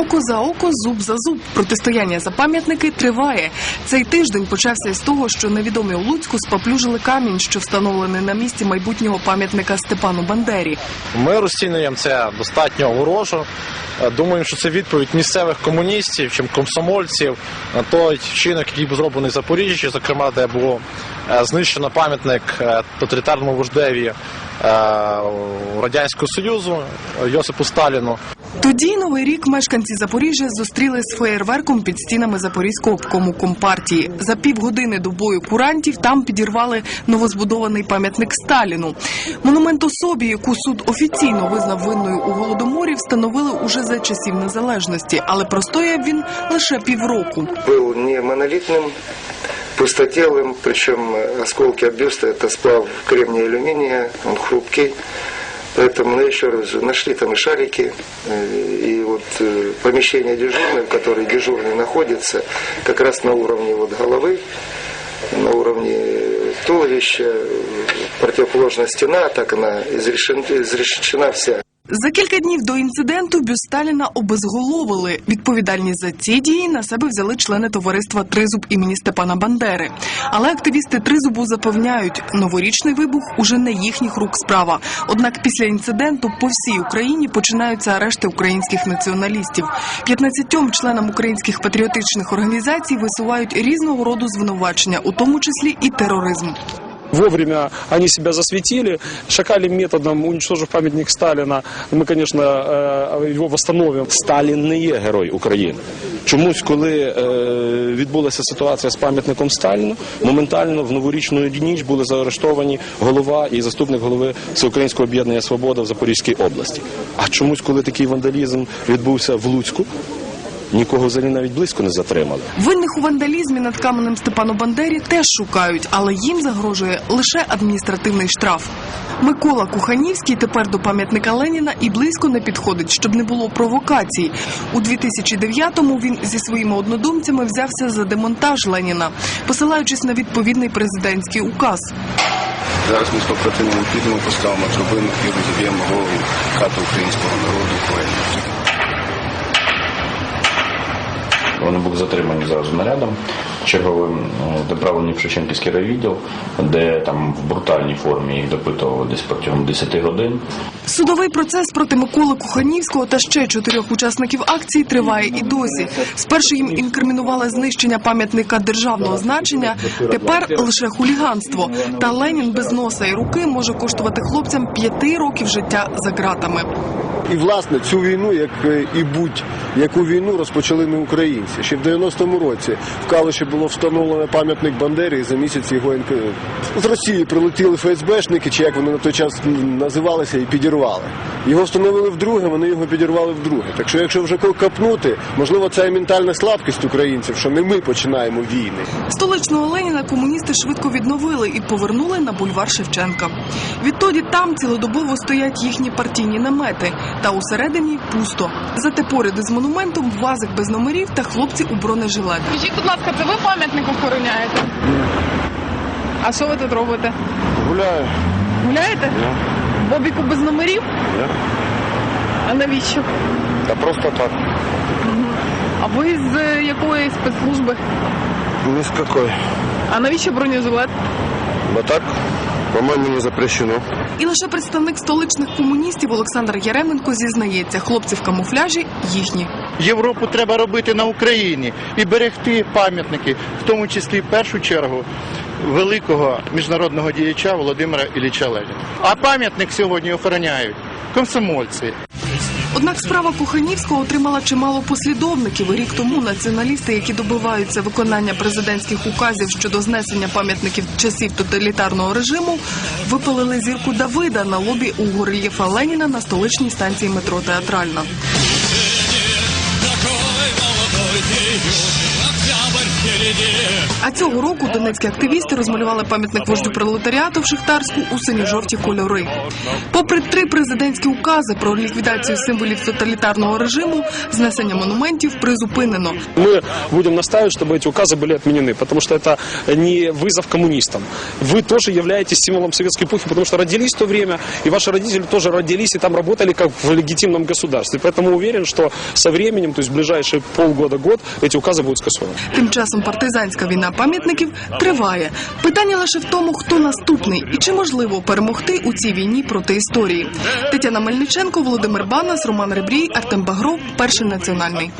Око за око, зуб за зуб. Протистояння за пам'ятники триває. Цей тиждень почався із того, що невідомі у Луцьку споплюжили камінь, що встановлений на місці майбутнього пам'ятника Степану Бандері. Ми розцінюємо це достатньо ворожо. Е, Думаємо, що це відповідь місцевих комуністів чи комсомольців на той вчинок, який був зроблений в Запоріжжі, зокрема, де було е, знищено пам'ятник е, тоталітарному вождеві Радянського Союзу е, Йосипу Сталіну. Тоді новий рік мешканці Запоріжжя зустріли з феєрверком під стінами Запорізького обкому компартії. За півгодини до бою курантів там підірвали новозбудований пам'ятник Сталіну. Монумент особі, яку суд офіційно визнав винною у голодоморі, встановили уже за часів незалежності, але простояв він лише півроку. был не монолитным, пустотелым, причем осколки от бюста это сплав кремния и алюминия, он хрупкий. Поэтому, ну, еще раз, нашли там и шарики, э, и вот э, помещение дежурное, в котором дежурный находится, как раз на уровне вот головы, на уровне туловища, э, противоположная стена, так она изрешен- изрешечена вся. За кілька днів до інциденту бюст Сталіна обезголовили. Відповідальність за ці дії на себе взяли члени товариства Тризуб імені Степана Бандери. Але активісти Тризубу запевняють, новорічний вибух уже не їхніх рук справа. Однак після інциденту по всій Україні починаються арешти українських націоналістів. 15 членам українських патріотичних організацій висувають різного роду звинувачення, у тому числі і тероризм. Вовремя они себя засветили, шакалим методом уничтожив памятник Сталина. Конечно, э, его восстановим. Сталін не є герой України. Чомусь, коли е, відбулася ситуація з пам'ятником Сталіну, моментально в новорічну ніч були заарештовані голова і заступник голови Всеукраїнського об'єднання Свобода в Запорізькій області. А чомусь, коли такий вандалізм відбувся в Луцьку, нікого взагалі навіть близько не затримали. Винних у вандалізмі над каменем Степану Бандері теж шукають, але їм загрожує лише адміністративний штраф. Микола Куханівський тепер до пам'ятника Леніна і близько не підходить, щоб не було провокацій. У 2009-му він зі своїми однодумцями взявся за демонтаж Леніна, посилаючись на відповідний президентський указ. Зараз ми з побратимами підемо, поставимо трубину і розіб'ємо голову хату українського народу Вони були затримані зразу нарядом черговим, е, доправлені в Шевченківський райвідділ, де там в брутальній формі їх допитували десь протягом 10 годин. Судовий процес проти Миколи Куханівського та ще чотирьох учасників акції триває і досі. Спершу їм інкримінували знищення пам'ятника державного значення, тепер лише хуліганство. Та Ленін без носа і руки може коштувати хлопцям п'яти років життя за ґратами. І власне цю війну, як е, і будь-яку війну розпочали не українці. Ще в 90-му році в Калуші було встановлено пам'ятник Бандері, і за місяць його НК... з Росії прилетіли ФСБшники, чи як вони на той час називалися, і підірвали. Його встановили вдруге, вони його підірвали вдруге. Так що, якщо вже копнути, можливо, це і ментальна слабкість українців, що не ми починаємо війни. Столичного Леніна комуністи швидко відновили і повернули на бульвар Шевченка. Відтоді там цілодобово стоять їхні партійні намети, та усередині пусто. Зате поряд із монументом вазик без номерів та хлопці у бронежилетах. Скажіть, будь ласка, це ви пам'ятник охороняєте? А що ви тут робите? Гуляю. Гуляєте? Бобіку без номерів? А навіщо? Та просто так. А ви з е, якої спецслужби? Ні з якої. А навіщо бронежилет? Бо так, по-моєму, не запрещено. І лише представник столичних комуністів Олександр Яременко зізнається, хлопці в камуфляжі їхні. Європу треба робити на Україні і берегти пам'ятники, в тому числі в першу чергу великого міжнародного діяча Володимира Ілліча Леніна. А пам'ятник сьогодні охороняють комсомольці. Однак справа Куханівського отримала чимало послідовників. Рік тому націоналісти, які добиваються виконання президентських указів щодо знесення пам'ятників часів тоталітарного режиму, випалили зірку Давида на лобі у горельєфа Леніна на столичній станції метро Театральна. А цього року донецькі активісти розмалювали пам'ятник вождю пролетаріату в Шахтарську у синьо-жовті кольори. Попри три президентські укази про ліквідацію символів тоталітарного режиму, знесення монументів призупинено. Мы будем настаивать, чтобы эти указы были отменены, потому что это не вызов коммунистам. Вы тоже являетесь символом советской эпохи, потому что родились в то время, и ваши родители тоже родились и там работали как в легитимном государстве. Поэтому уверен, что со временем, то есть в ближайшие полгода-год, эти указы будут скасованы. Тим часом партизанська війна пам'ятників триває. Питання лише в тому, хто наступний і чи можливо перемогти у цій війні проти історії. Тетяна Мельниченко, Володимир Банас, Роман Ребрій, Артем Багров, перший національний.